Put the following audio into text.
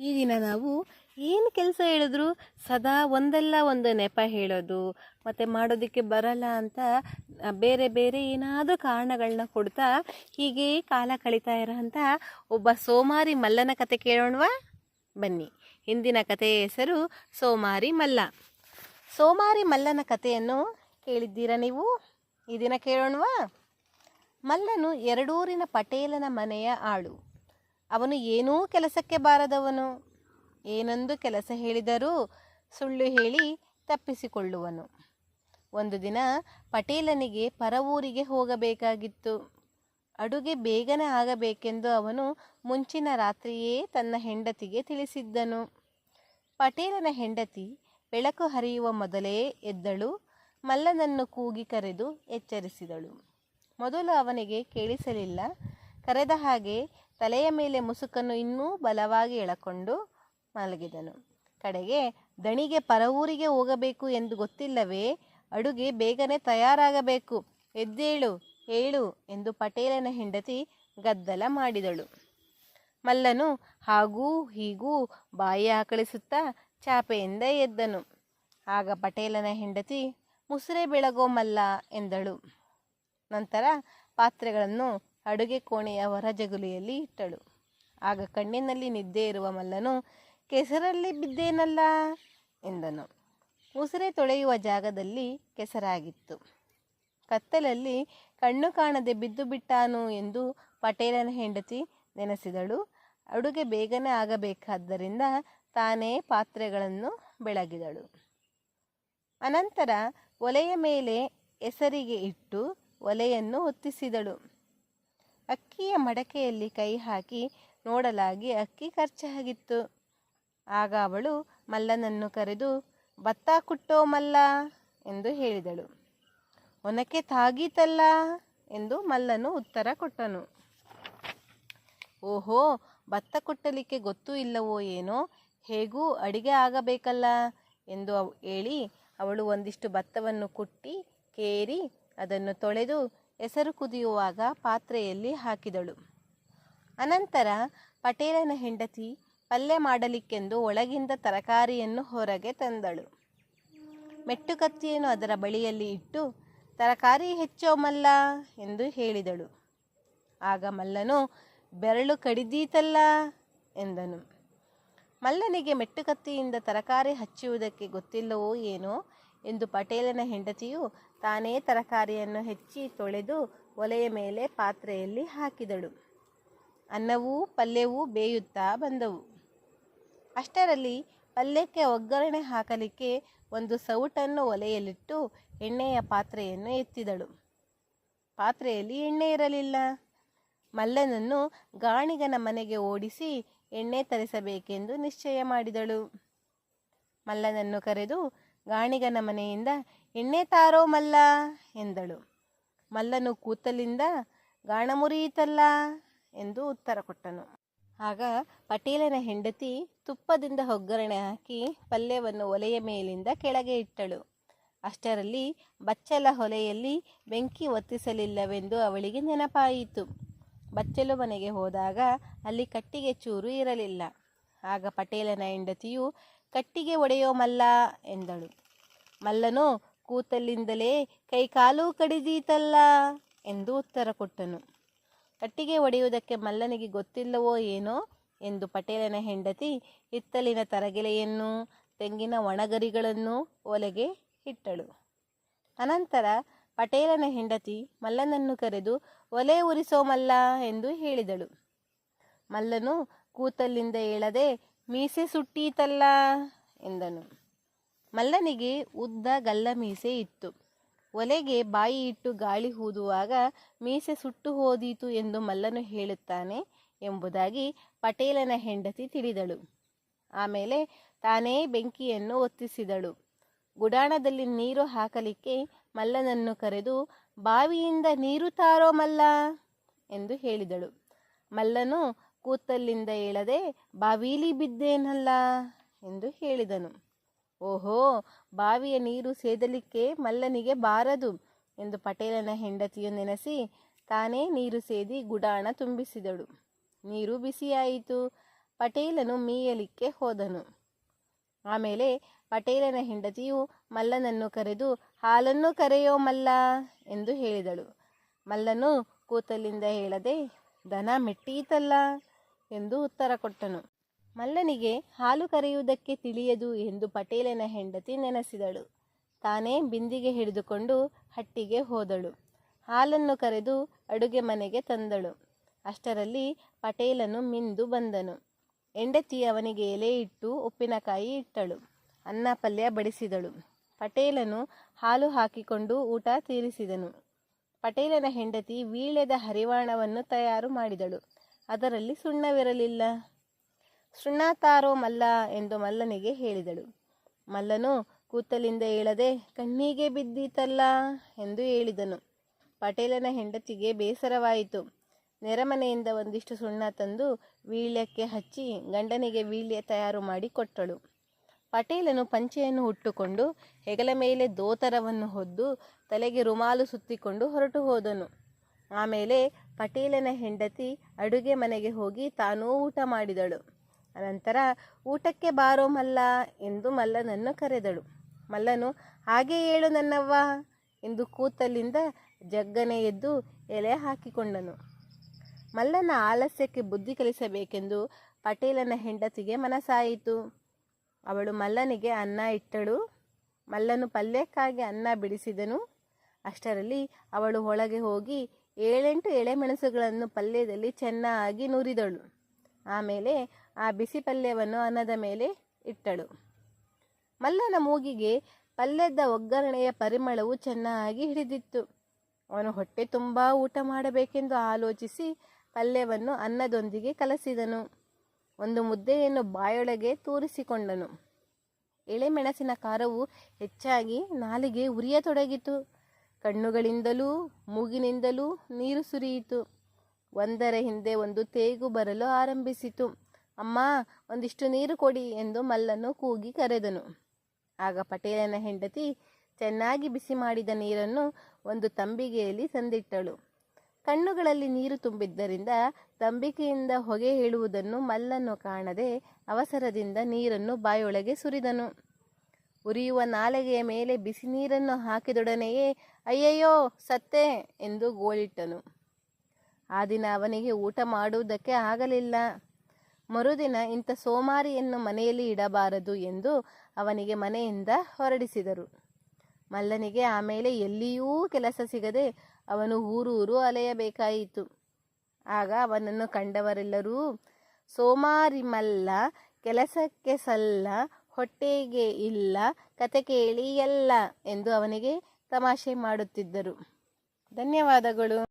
ಈ ದಿನ ನಾವು ಏನು ಕೆಲಸ ಹೇಳಿದ್ರು ಸದಾ ಒಂದಲ್ಲ ಒಂದು ನೆಪ ಹೇಳೋದು, ಮತ್ತು ಮಾಡೋದಕ್ಕೆ ಬರಲ್ಲ ಅಂತ ಬೇರೆ ಬೇರೆ ಏನಾದರೂ ಕಾರಣಗಳನ್ನ ಕೊಡ್ತಾ ಹೀಗೆ ಕಾಲ ಕಳೀತಾ ಇರೋಂಥ ಒಬ್ಬ ಸೋಮಾರಿ ಮಲ್ಲನ ಕತೆ ಕೇಳೋಣವಾ? ಬನ್ನಿ. ಹಿಂದಿನ ಕಥೆಯ ಹೆಸರು ಸೋಮಾರಿ ಮಲ್ಲ. ಸೋಮಾರಿ ಮಲ್ಲನ ಕಥೆಯನ್ನು ಕೇಳಿದ್ದೀರಾ ನೀವು? ಈ ದಿನ ಕೇಳೋಣವಾ? ಮಲ್ಲನು ಎರಡೂರಿನ ಪಟೇಲನ ಮನೆಯ ಆಳು. ಅವನು ಏನೂ ಕೆಲಸಕ್ಕೆ ಬಾರದವನು. ಏನೊಂದು ಕೆಲಸ ಹೇಳಿದರೂ ಸುಳ್ಳು ಹೇಳಿ ತಪ್ಪಿಸಿಕೊಳ್ಳುವನು. ಒಂದು ದಿನ ಪಟೇಲನಿಗೆ ಪರವೂರಿಗೆ ಹೋಗಬೇಕಾಗಿತ್ತು. ಅಡುಗೆ ಬೇಗನೆ ಆಗಬೇಕೆಂದು ಅವನು ಮುಂಚಿನ ರಾತ್ರಿಯೇ ತನ್ನ ಹೆಂಡತಿಗೆ ತಿಳಿಸಿದ್ದನು. ಪಟೇಲನ ಹೆಂಡತಿ ಬೆಳಕು ಹರಿಯುವ ಮೊದಲೇ ಎದ್ದಳು, ಮಲ್ಲನನ್ನು ಕೂಗಿ ಕರೆದು ಎಚ್ಚರಿಸಿದಳು. ಮೊದಲು ಅವನಿಗೆ ಕೇಳಿಸಲಿಲ್ಲ. ಕರೆದ ಹಾಗೆ ತಲೆಯ ಮೇಲೆ ಮುಸುಕನ್ನು ಇನ್ನೂ ಬಲವಾಗಿ ಎಳಕೊಂಡು ಮಲಗಿದನು. ಕಡೆಗೆ, ದಣಿಗೆ ಪರವೂರಿಗೆ ಹೋಗಬೇಕು ಎಂದು ಗೊತ್ತಿಲ್ಲವೇ? ಅಡುಗೆ ಬೇಗನೆ ತಯಾರಾಗಬೇಕು. ಎದ್ದೇಳು, ಏಳು ಎಂದು ಪಟೇಲನ ಹೆಂಡತಿ ಗದ್ದಲ ಮಾಡಿದಳು. ಮಲ್ಲನು ಹಾಗೂ ಹೀಗೂ ಬಾಯಿ ಆಕಳಿಸುತ್ತಾ ಚಾಪೆಯಿಂದ ಎದ್ದನು. ಆಗ ಪಟೇಲನ ಹೆಂಡತಿ, ಮುಸುರೆ ಬೆಳಗೋ ಮಲ್ಲ ಎಂದಳು. ನಂತರ ಪಾತ್ರೆಗಳನ್ನು ಅಡುಗೆ ಕೋಣೆಯ ಹೊರಜಗುಲಿಯಲ್ಲಿ ಇಟ್ಟಳು. ಆಗ ಕಣ್ಣಿನಲ್ಲಿ ನಿದ್ದೆ ಇರುವ ಮಲ್ಲನು, ಕೆಸರಲ್ಲಿ ಬಿದ್ದೇನಲ್ಲ? ಎಂದನು. ಉಸಿರೆ ತೊಳೆಯುವ ಜಾಗದಲ್ಲಿ ಕೆಸರಾಗಿತ್ತು. ಕತ್ತಲಲ್ಲಿ ಕಣ್ಣು ಕಾಣದೆ ಬಿದ್ದು ಬಿಟ್ಟಾನು ಎಂದು ಪಟೇಲನ ಹೆಂಡತಿ ನೆನೆಸಿದಳು. ಅಡುಗೆ ಬೇಗನೆ ಆಗಬೇಕಾದ್ದರಿಂದ ತಾನೇ ಪಾತ್ರೆಗಳನ್ನು ಬೆಳಗಿದಳು. ಅನಂತರ ಒಲೆಯ ಮೇಲೆ ಎಸರಿಗೆ ಇಟ್ಟು ಒಲೆಯನ್ನು ಹೊತ್ತಿಸಿದಳು. ಅಕ್ಕಿಯ ಮಡಕೆಯಲ್ಲಿ ಕೈ ಹಾಕಿ ನೋಡಲಾಗಿ ಅಕ್ಕಿ ಖರ್ಚಾಗಿತ್ತು. ಆಗ ಅವಳು ಮಲ್ಲನನ್ನು ಕರೆದು, ಭತ್ತ ಕುಟ್ಟೋ ಮಲ್ಲ ಎಂದು ಹೇಳಿದಳು. ಒನಕೆ ತಾಗೀತಲ್ಲ ಎಂದು ಮಲ್ಲನು ಉತ್ತರ ಕೊಟ್ಟನು. ಓಹೋ, ಭತ್ತ ಕುಟ್ಟಲಿಕ್ಕೆ ಗೊತ್ತೂ ಇಲ್ಲವೋ ಏನೋ, ಹೇಗೂ ಅಡಿಗೆ ಆಗಬೇಕಲ್ಲ ಎಂದು ಹೇಳಿ ಅವಳು ಒಂದಿಷ್ಟು ಭತ್ತವನ್ನು ಕುಟ್ಟಿ, ಕೇರಿ ಅದನ್ನು ತೊಳೆದು ಹೆಸರು ಕುದಿಯುವಾಗ ಪಾತ್ರೆಯಲ್ಲಿ ಹಾಕಿದಳು. ಅನಂತರ ಪಟೇಲನ ಹೆಂಡತಿ ಪಲ್ಯ ಮಾಡಲಿಕ್ಕೆಂದು ಒಳಗಿಂದ ತರಕಾರಿಯನ್ನು ಹೊರಗೆ ತಂದಳು. ಮೆಟ್ಟುಕತ್ತಿಯನ್ನು ಅದರ ಬಳಿಯಲ್ಲಿ ಇಟ್ಟು, ತರಕಾರಿ ಹೆಚ್ಚೋ ಮಲ್ಲ ಎಂದು ಹೇಳಿದಳು. ಆಗ ಮಲ್ಲನು, ಬೆರಳು ಕಡಿದೀತಲ್ಲ ಎಂದನು. ಮಲ್ಲನಿಗೆ ಮೆಟ್ಟುಕತ್ತಿಯಿಂದ ತರಕಾರಿ ಹಚ್ಚುವುದಕ್ಕೆ ಗೊತ್ತಿಲ್ಲವೋ ಏನೋ ಎಂದು ಪಟೇಲನ ಹೆಂಡತಿಯು ತಾನೇ ತರಕಾರಿಯನ್ನು ಹೆಚ್ಚಿ ತೊಳೆದು ಒಲೆಯ ಮೇಲೆ ಪಾತ್ರೆಯಲ್ಲಿ ಹಾಕಿದಳು. ಅನ್ನವೂ ಪಲ್ಯವೂ ಬೇಯುತ್ತಾ ಬಂದವು. ಅಷ್ಟರಲ್ಲಿ ಪಲ್ಯಕ್ಕೆ ಒಗ್ಗರಣೆ ಹಾಕಲಿಕ್ಕೆ ಒಂದು ಸೌಟನ್ನು ಒಲೆಯಲ್ಲಿಟ್ಟು ಎಣ್ಣೆಯ ಪಾತ್ರೆಯನ್ನು ಎತ್ತಿದಳು. ಪಾತ್ರೆಯಲ್ಲಿ ಎಣ್ಣೆ ಇರಲಿಲ್ಲ. ಮಲ್ಲನನ್ನು ಗಾಣಿಗನ ಮನೆಗೆ ಓಡಿಸಿ ಎಣ್ಣೆ ತರಿಸಬೇಕೆಂದು ನಿಶ್ಚಯ ಮಾಡಿದಳು. ಮಲ್ಲನನ್ನು ಕರೆದು ಗಾಣಿಗನ ಮನೆಯಿಂದ, ಎಣ್ಣೆ ತಾರೋ ಮಲ್ಲ ಎಂದಳು. ಮಲ್ಲನು ಕೂತಲಿಂದ ಗಾಣ ಮುರಿಯಿತಲ್ಲ ಎಂದು ಉತ್ತರ ಕೊಟ್ಟನು. ಆಗ ಪಟೇಲನ ಹೆಂಡತಿ ತುಪ್ಪದಿಂದ ಒಗ್ಗರಣೆ ಹಾಕಿ ಪಲ್ಯವನ್ನು ಒಲೆಯ ಮೇಲಿಂದ ಕೆಳಗೆ ಇಟ್ಟಳು. ಅಷ್ಟರಲ್ಲಿ ಬಚ್ಚಲ ಹೊಲೆಯಲ್ಲಿ ಬೆಂಕಿ ಒತ್ತಿಸಲಿಲ್ಲವೆಂದು ಅವಳಿಗೆ ನೆನಪಾಯಿತು. ಬಚ್ಚಲು ಮನೆಗೆ ಹೋದಾಗ ಅಲ್ಲಿ ಕಟ್ಟಿಗೆ ಚೂರು ಇರಲಿಲ್ಲ. ಆಗ ಪಟೇಲನ ಹೆಂಡತಿಯು ಕಟ್ಟಿಗೆ ಒಡೆಯೋ ಮಲ್ಲ ಎಂದಳು. ಮಲ್ಲನು ಕೂತಲ್ಲಿಂದಲೇ ಕೈಕಾಲು ಕಡಿದೀತಲ್ಲ ಎಂದು ಉತ್ತರ ಕೊಟ್ಟನು. ಕಟ್ಟಿಗೆ ಒಡೆಯುವುದಕ್ಕೆ ಮಲ್ಲನಿಗೆ ಗೊತ್ತಿಲ್ಲವೋ ಏನೋ ಎಂದು ಪಟೇಲನ ಹೆಂಡತಿ ಹಿತ್ತಲಿನ ತರಗೆಲೆಯನ್ನು, ತೆಂಗಿನ ಒಣಗರಿಗಳನ್ನು ಒಲೆಗೆ ಇಟ್ಟಳು. ಅನಂತರ ಪಟೇಲನ ಹೆಂಡತಿ ಮಲ್ಲನನ್ನು ಕರೆದು, ಒಲೆ ಉರಿಸೋ ಮಲ್ಲ ಎಂದು ಹೇಳಿದಳು. ಮಲ್ಲನು ಕೂತಲ್ಲಿಂದ ಏಳದೆ ಮೀಸೆ ಸುಟ್ಟೀತಲ್ಲ ಎಂದನು. ಮಲ್ಲನಿಗೆ ಉದ್ದ ಗಲ್ಲ ಮೀಸೆ ಇತ್ತು. ಒಲೆಗೆ ಬಾಯಿ ಇಟ್ಟು ಗಾಳಿ ಹೂದುವಾಗ ಮೀಸೆ ಸುಟ್ಟು ಹೋದೀತು ಎಂದು ಮಲ್ಲನು ಹೇಳುತ್ತಾನೆ ಎಂಬುದಾಗಿ ಪಟೇಲನ ಹೆಂಡತಿ ತಿಳಿದಳು. ಆಮೇಲೆ ತಾನೇ ಬೆಂಕಿಯನ್ನು ಒತ್ತಿಸಿದಳು. ಗುಡಾಣದಲ್ಲಿ ನೀರು ಹಾಕಲಿಕ್ಕೆ ಮಲ್ಲನನ್ನು ಕರೆದು, ಬಾವಿಯಿಂದ ನೀರು ತಾರೋ ಮಲ್ಲ? ಎಂದು ಹೇಳಿದಳು. ಮಲ್ಲನು ಕೂತಲ್ಲಿಂದ ಏಳದೆ, ಬಾವೀಲಿ ಬಿದ್ದೇನಲ್ಲ? ಎಂದು ಹೇಳಿದನು. ಓಹೋ, ಬಾವಿಯ ನೀರು ಸೇದಲಿಕ್ಕೆ ಮಲ್ಲನಿಗೆ ಬಾರದು ಎಂದು ಪಟೇಲನ ಹೆಂಡತಿಯು ನೆನೆಸಿ, ತಾನೇ ನೀರು ಸೇದಿ ಗುಡಾಣ ತುಂಬಿಸಿದಳು. ನೀರು ಬಿಸಿಯಾಯಿತು. ಪಟೇಲನು ಮೀಯಲಿಕ್ಕೆ ಹೋದನು. ಆಮೇಲೆ ಪಟೇಲನ ಹೆಂಡತಿಯು ಮಲ್ಲನನ್ನು ಕರೆದು, ಹಾಲನ್ನು ಕರೆಯೋ ಮಲ್ಲ? ಎಂದು ಹೇಳಿದಳು. ಮಲ್ಲನು ಕೂತಲ್ಲಿಂದ ಹೇಳದೆ ದನ ಮೆಟ್ಟೀತಲ್ಲ? ಎಂದು ಉತ್ತರ ಕೊಟ್ಟನು. ಮಲ್ಲನಿಗೆ ಹಾಲು ಕರೆಯುವುದಕ್ಕೆ ತಿಳಿಯದು ಎಂದು ಪಟೇಲನ ಹೆಂಡತಿ ನೆನೆಸಿದಳು. ತಾನೇ ಬಿಂದಿಗೆ ಹಿಡಿದುಕೊಂಡು ಹಟ್ಟಿಗೆ ಹೋದಳು. ಹಾಲನ್ನು ಕರೆದು ಅಡುಗೆ ಮನೆಗೆ ತಂದಳು. ಅಷ್ಟರಲ್ಲಿ ಪಟೇಲನು ಮಿಂದು ಬಂದನು. ಹೆಂಡತಿ ಅವನಿಗೆ ಎಲೆ ಇಟ್ಟು ಉಪ್ಪಿನಕಾಯಿ ಇಟ್ಟಳು. ಅನ್ನ ಪಲ್ಯ ಬಡಿಸಿದಳು. ಪಟೇಲನು ಹಾಲು ಹಾಕಿಕೊಂಡು ಊಟ ತೀರಿಸಿದನು. ಪಟೇಲನ ಹೆಂಡತಿ ವೀಳ್ಯದ ಹರಿವಾಣವನ್ನು ತಯಾರು ಮಾಡಿದಳು. ಅದರಲ್ಲಿ ಸುಣ್ಣವಿರಲಿಲ್ಲ. ಸುಣ್ಣ ತಾರೋ ಮಲ್ಲ ಎಂದು ಮಲ್ಲನಿಗೆ ಹೇಳಿದಳು. ಮಲ್ಲನು ಕೂತಲಿಂದ ಏಳದೆ, ಕಣ್ಣಿಗೆ ಬಿದ್ದೀತಲ್ಲ ಎಂದು ಹೇಳಿದನು. ಪಟೇಲನ ಹೆಂಡತಿಗೆ ಬೇಸರವಾಯಿತು. ನೆರೆಮನೆಯಿಂದ ಒಂದಿಷ್ಟು ಸುಣ್ಣ ತಂದು ವೀಳ್ಯಕ್ಕೆ ಹಚ್ಚಿ ಗಂಡನಿಗೆ ವೀಳ್ಯ ತಯಾರು ಮಾಡಿ ಕೊಟ್ಟಳು. ಪಟೇಲನು ಪಂಚೆಯನ್ನು ಹುಟ್ಟುಕೊಂಡು ಹೆಗಲ ಮೇಲೆ ದೋತರವನ್ನು ಹೊದ್ದು ತಲೆಗೆ ರುಮಾಲು ಸುತ್ತಿಕೊಂಡು ಹೊರಟು ಹೋದನು. ಆಮೇಲೆ ಪಟೇಲನ ಹೆಂಡತಿ ಅಡುಗೆ ಮನೆಗೆ ಹೋಗಿ ತಾನೂ ಊಟ ಮಾಡಿದಳು. ಅನಂತರ, ಊಟಕ್ಕೆ ಬಾರೋ ಮಲ್ಲ ಎಂದು ಮಲ್ಲನನ್ನು ಕರೆದಳು. ಮಲ್ಲನು, ಹಾಗೆ ಹೇಳು ನನ್ನವ್ವ ಎಂದು ಕೂತಲ್ಲಿಂದ ಜಗ್ಗನೆ ಎದ್ದು ಎಲೆ ಹಾಕಿಕೊಂಡನು. ಮಲ್ಲನ ಆಲಸ್ಯಕ್ಕೆ ಬುದ್ಧಿ ಕಲಿಸಬೇಕೆಂದು ಪಟೇಲನ ಹೆಂಡತಿಗೆ ಮನಸ್ಸಾಯಿತು. ಅವಳು ಮಲ್ಲನಿಗೆ ಅನ್ನ ಇಟ್ಟಳು. ಮಲ್ಲನು ಪಲ್ಯಕ್ಕಾಗಿ ಅನ್ನ ಬಿಡಿಸಿದನು. ಅಷ್ಟರಲ್ಲಿ ಅವಳು ಒಳಗೆ ಹೋಗಿ ಏಳೆಂಟು ಎಳೆಮೆಣಸುಗಳನ್ನು ಪಲ್ಯದಲ್ಲಿ ಚೆನ್ನಾಗಿ ನುರಿದಳು. ಆಮೇಲೆ ಆ ಬಿಸಿ ಪಲ್ಯವನ್ನು ಅನ್ನದ ಮೇಲೆ ಇಟ್ಟಳು. ಮಲ್ಲನ ಮೂಗಿಗೆ ಪಲ್ಯದ ಒಗ್ಗರಣೆಯ ಪರಿಮಳವು ಚೆನ್ನಾಗಿ ಹಿಡಿದಿತ್ತು. ಅವನು ಹೊಟ್ಟೆ ತುಂಬ ಊಟ ಮಾಡಬೇಕೆಂದು ಆಲೋಚಿಸಿ ಪಲ್ಯವನ್ನು ಅನ್ನದೊಂದಿಗೆ ಕಲಸಿದನು. ಒಂದು ಮುದ್ದೆಯನ್ನು ಬಾಯೊಳಗೆ ತೂರಿಸಿಕೊಂಡನು. ಎಳೆಮೆಣಸಿನ ಖಾರವು ಹೆಚ್ಚಾಗಿ ನಾಲಿಗೆ ಉರಿಯತೊಡಗಿತು. ಕಣ್ಣುಗಳಿಂದಲೂ ಮೂಗಿನಿಂದಲೂ ನೀರು ಸುರಿಯಿತು. ಒಂದರ ಹಿಂದೆ ಒಂದು ತೇಗು ಬರಲು ಆರಂಭಿಸಿತು. ಅಮ್ಮ, ಒಂದಿಷ್ಟು ನೀರು ಕೊಡಿ ಎಂದು ಮಲ್ಲನ್ನು ಕೂಗಿ ಕರೆದನು. ಆಗ ಪಟೇಲನ ಹೆಂಡತಿ ಚೆನ್ನಾಗಿ ಬಿಸಿ ಮಾಡಿದ ನೀರನ್ನು ಒಂದು ತಂಬಿಗೆಯಲ್ಲಿ ತಂದಿಟ್ಟಳು. ಕಣ್ಣುಗಳಲ್ಲಿ ನೀರು ತುಂಬಿದ್ದರಿಂದ ತಂಬಿಕೆಯಿಂದ ಹೊಗೆ ಹೇಳುವುದನ್ನು ಮಲ್ಲನ್ನು ಕಾಣದೆ ಅವಸರದಿಂದ ನೀರನ್ನು ಬಾಯೊಳಗೆ ಸುರಿದನು. ಉರಿಯುವ ನಾಲೆಗೆಯ ಮೇಲೆ ಬಿಸಿ ನೀರನ್ನು ಹಾಕಿದೊಡನೆಯೇ, ಅಯ್ಯಯ್ಯೋ, ಸತ್ತೆ ಎಂದು ಗೋಳಿಟ್ಟನು. ಆ ದಿನ ಅವನಿಗೆ ಊಟ ಮಾಡುವುದಕ್ಕೆ ಆಗಲಿಲ್ಲ. ಮರುದಿನ ಇಂಥ ಸೋಮಾರಿಯನ್ನು ಮನೆಯಲ್ಲಿ ಇಡಬಾರದು ಎಂದು ಅವನಿಗೆ ಮನೆಯಿಂದ ಹೊರಡಿಸಿದರು. ಮಲ್ಲನಿಗೆ ಆಮೇಲೆ ಎಲ್ಲಿಯೂ ಕೆಲಸ ಸಿಗದೆ ಅವನು ಊರೂರು ಅಲೆಯಬೇಕಾಯಿತು. ಆಗ ಅವನನ್ನು ಕಂಡವರೆಲ್ಲರೂ ಸೋಮಾರಿ ಮಲ್ಲ ಕೆಲಸಕ್ಕೆ ಸಲ್ಲ ಹೊಟ್ಟೆಗೆ ಇಲ್ಲ ಕತೆ ಕೇಳಿ ಎಲ್ಲ ಎಂದು ಅವನಿಗೆ ತಮಾಷೆ ಮಾಡುತ್ತಿದ್ದರು. ಧನ್ಯವಾದಗಳು.